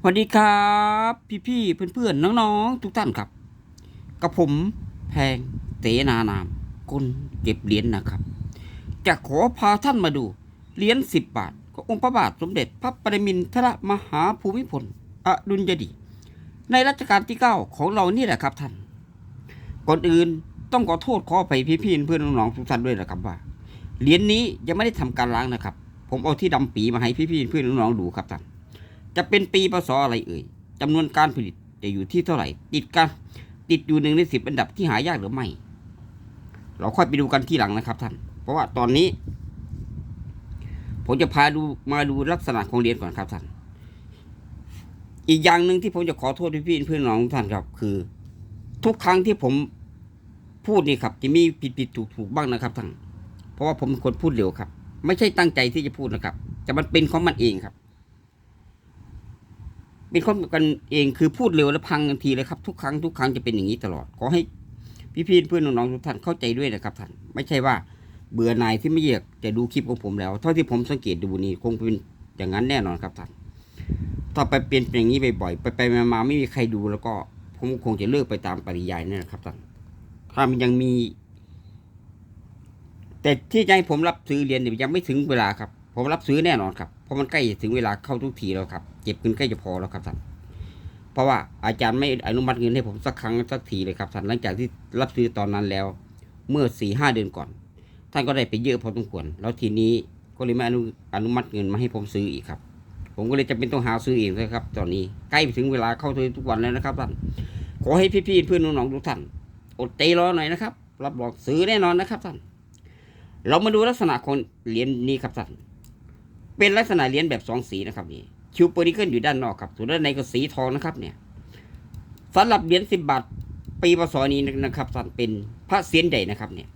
สวัสดีครับ พี่ๆเพื่อนๆน้องๆทุกท่านครับกับผมแพงเตนานามคนเก็บเหรียญนะครับ จะขอพาท่านมาดูเหรียญสิบบาทขององค์พระบาทสมเด็จพระปรมินทรมหาภูมิพลอดุลยเดีในรัชกาลที่เก้าของเรานี่แหละครับท่าน ก่อนอื่นต้องขอโทษขอไปพี่ๆเพื่อนน้องๆทุกท่านด้วยนะครับว่าเหรียญนี้ยังไม่ได้ทำการล้างนะครับ ผมเอาที่ดำปีมาให้พี่ๆเพื่อนน้องๆดูครับท่าน จะเป็นปีพศอะไรเอ่ยจำนวนการผลิตจะอยู่ที่เท่าไหร่ ติดกันติดอยู่หนึ่งในสิบอันดับที่หายากหรือไม่ เราค่อยไปดูกันที่หลังนะครับท่าน เพราะว่าตอนนี้ ผมจะพาดูมาดูลักษณะของเหรียญก่อนครับท่าน อีกอย่างหนึ่งที่ผมจะขอโทษพี่เพื่อนน้องทุกท่านครับ คือ ทุกครั้งที่ผมพูดนี่ครับจะมีผิดผิดถูกถูกบ้างนะครับท่าน เพราะว่าผมเป็นคนพูดเร็วครับ ไม่ใช่ตั้งใจที่จะพูดนะครับ แต่มันเป็นของมันเองครับ เป็นคนกันเองคือพูดเร็วแล้วพังทันทีเลยครับทุกครั้งทุกครั้งจะเป็นอย่างนี้ตลอดขอให้พี่ๆเพื่อนน้องๆทุกท่านเข้าใจด้วยนะครับท่านไม่ใช่ว่าเบื่อหน่ายที่ไม่อยากจะดูคลิปของผมแล้ว เท่าที่ผมสังเกตดูนี่คงเป็นอย่างนั้นแน่นอนครับท่านถ้าไปเป็นอย่างนี้บ่อยๆไปไปมาๆไม่มีใครดูแล้วก็ผมคงจะเลิกไปตามปริยายนี่นแหละครับท่านถ้ามันยังมี แต่ที่ให้ผมรับซื้อเรียนเนี่ยยังไม่ถึงเวลาครับ ผมรับซื้อแน่นอนครับ เพราะมันใกล้ถึงเวลาเข้าทุกทีแล้วครับ เก็บเงินใกล้จะพอแล้วครับท่านเพราะว่าอาจารย์ไม่อนุมัติเงินให้ผมสักครั้งสักทีเลยครับท่านหลังจากที่รับซื้อตอนนั้นแล้ว เมื่อสี่ห้าเดือนก่อน ท่านก็ได้ไปเยอะพอสมควรแล้วทีนี้ก็เลยไม่อนุอนุมัติเงินมาให้ผมซื้ออีกครับ ผมก็เลยจะเป็นต้องหาซื้อเองเลยครับ ตอนนี้ใกล้ถึงเวลาเข้าทุกวันแล้วนะครับท่านขอให้พี่ๆเพื่อนน้องๆทุกท่านอดใจรอหน่อยนะครับรับรองซื้อแน่นอนนะครับท่านเรามาดูลักษณะของเหรียญนี้ครับท่าน เป็นลักษณะเหรียญแบบสองสีนะครับนี่คิวเปอร์นิเกิลอยู่ด้านนอกครับส่วนด้านในก็สีทองนะครับเนี่ยสำหรับเหรียญสิบบาทปีพศนี้นะครับท่านเป็นพระเศียรใหญ่นะครับเนี่ย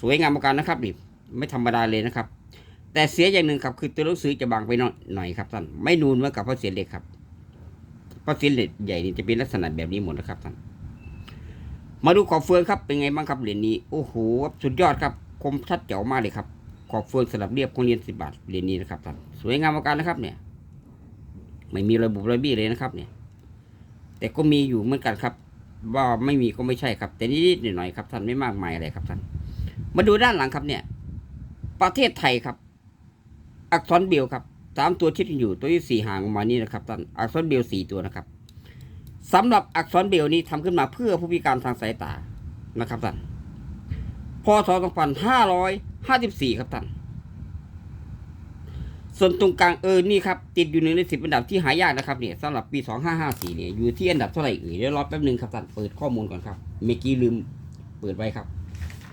สวยงามประการนะครับนี่ไม่ธรรมดาเลยนะครับ แต่เสียอย่างหนึ่งครับคือตัวหนังสือจะบางไปหน่อยครับท่านไม่นูนเหมือนกับพระเศียรเล็กครับพระเศียรเล็กใหญ่นี่จะเป็นลักษณะแบบนี้หมดนะครับท่านมาดูขอบเฟืองครับเป็นไงบ้างครับเหรียญนี้โอ้โหสุดยอดครับคมชัดเจ๋วมากเลยครับ ขอบเฟืองสลับเรียบของเรียญสิบบาทเรียญนี้นะครับท่านสวยงามประการนะครับเนี่ย ไม่มีระบุระบี้เลยนะครับเนี่ย แต่ก็มีอยู่เหมือนกันครับ ว่าไม่มีก็ไม่ใช่ครับ แต่นิดๆหน่อยๆครับท่านไม่มากมายอะไรครับท่านมาดูด้านหลังครับเนี่ย ประเทศไทยครับ อักษรเบลครับสามตัวชิดกันอยู่ตัวที่สี่ห่างออกมานี่นะครับท่านอักษรเบลสี่ตัวนะครับสำหรับอักษรเบลนี้ทำขึ้นมาเพื่อผู้พิการทางสายตานะครับท่านพศ 2554ครับท่าน ส่วนตรงกลางเออนี่ครับ ติดอยู่หนึ่งในสิบอันดับที่หายากนะครับเนี่ยสำหรับปี2554เนี่ยอยู่ที่อันดับเท่าไหร่เอ่ยเดี๋ยวรอแป๊บหนึงครับท่านเปิดข้อมูลก่อนครับเมื่อกี้ลืมเปิดไว้ครับ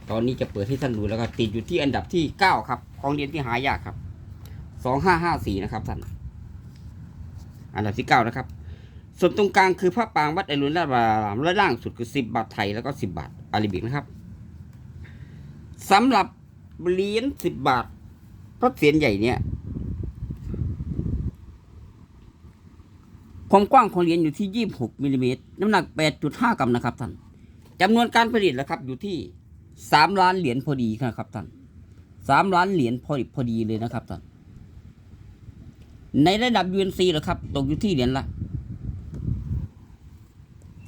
ตอนนี้จะเปิดให้ท่านดูแล้วครับติดอยู่ที่อันดับที่9ครับ ของเรียญที่หายากครับ2554นะครับท่าน อันดับที่9นะครับ ส่วนตรงกลางคือพระปางวัดไอรุณราชวรารามและล่างสุดคือ10บบาทไทยแล้วก็10บบาทอาราบิกนะครับสำหรับ เหรียญสิบบาทพระเศียรใหญ่เนี่ยความกว้างของเหรียญอยู่ที่ยี่บหกมิลลิเมตรน้ำหนักแปดจุดห้ากรัมนะครับท่านจำนวนการผลิตนะครับ อยู่ที่สามล้านเหรียญพอดีนะครับท่านสามล้านเหรียญพอดีพอดีเลยนะครับท่านในระดับ UNC เหรอครับ ตกอยู่ที่เหรียญละ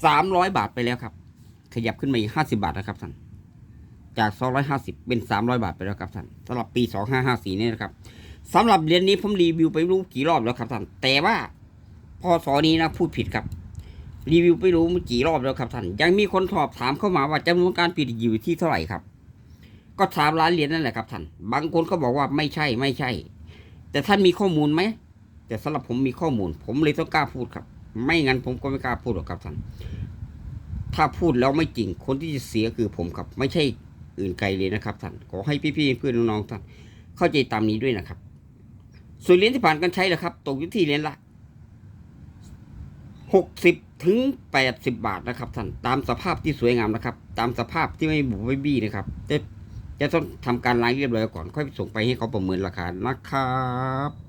สามร้อยบาทไปแล้วครับ ขยับขึ้นมาอีกห้าสิบาทนะครับท่าน จาก 250 เป็น 300 บาทไปแล้วครับท่านสำหรับปี 2554นี่นะครับสำหรับเหรียญนี้ผมรีวิวไปรู้กี่รอบแล้วครับท่านแต่ว่าพอสอนี้นะพูดผิดครับ รีวิวไปรู้มากี่รอบแล้วครับท่านยังมีคนสอบถามเข้ามาว่าจำนวนการผลิตอยู่ที่เท่าไหร่ครับ ก็สามล้านเหรียญนั่นแหละครับท่านบางคนก็บอกว่าไม่ใช่ไม่ใช่ แต่ท่านมีข้อมูลไหมแต่สำหรับผมมีข้อมูล ผมเลยต้องกล้าพูดครับ ไม่งั้นผมก็ไม่กล้าพูดหรอกครับท่านถ้าพูดแล้วไม่จริง คนที่จะเสียคือผมครับ ไม่ใช่ อื่นไกลเลยนะครับท่านขอให้พี่ๆเพื่อนน้องๆท่านเข้าใจตามนี้ด้วยนะครับ ส่วนเหรียญที่ผ่านการใช้นะครับตกอยู่ที่เหรียญละหกสิบถึงแปดสิบบาทนะครับท่านตามสภาพที่สวยงามนะครับ ตามสภาพที่ไม่บุบไม่บี้นะครับจะจะต้องทำการล้างเรียบร้อยก่อนค่อยส่งไปให้เขาประเมินราคานะครับ